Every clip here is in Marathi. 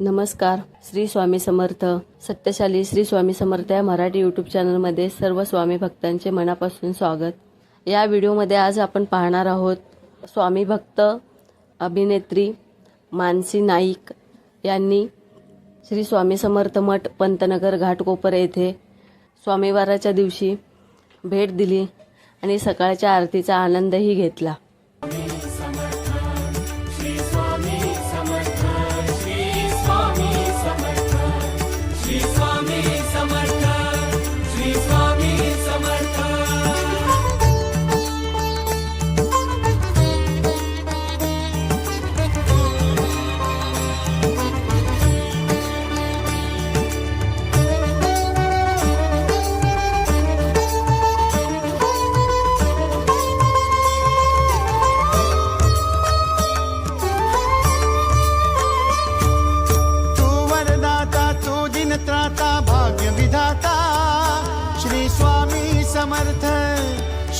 नमस्कार. श्री स्वामी समर्थ. सत्यशाली श्री स्वामी समर्थ या मराठी यूट्यूब चॅनलमध्ये सर्व स्वामी भक्तांचे मनापासून स्वागत. या व्हिडिओमध्ये आज आपण पाहणार आहोत स्वामी भक्त अभिनेत्री मानसी नाईक यांनी श्री स्वामी समर्थ मठ पंतनगर घाटकोपर येथे स्वामीवाराच्या दिवशी भेट दिली आणि सकाळच्या आरतीचा आनंदही घेतला.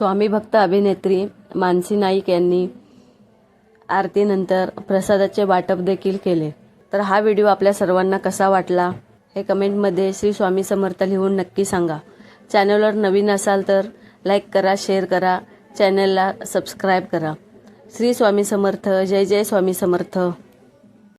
स्वामी भक्त अभिनेत्री मानसी नाईक यांनी आरतीनंतर प्रसादाचे वाटप देखील केले. तर हा व्हिडिओ आपल्या सर्वांना कसा वाटला हे कमेंटमध्ये श्री स्वामी समर्थ लिहून नक्की सांगा. चॅनलवर नवीन असाल तर लाईक करा शेअर करा चॅनलला सबस्क्राईब करा. श्री स्वामी समर्थ जय जय स्वामी समर्थ.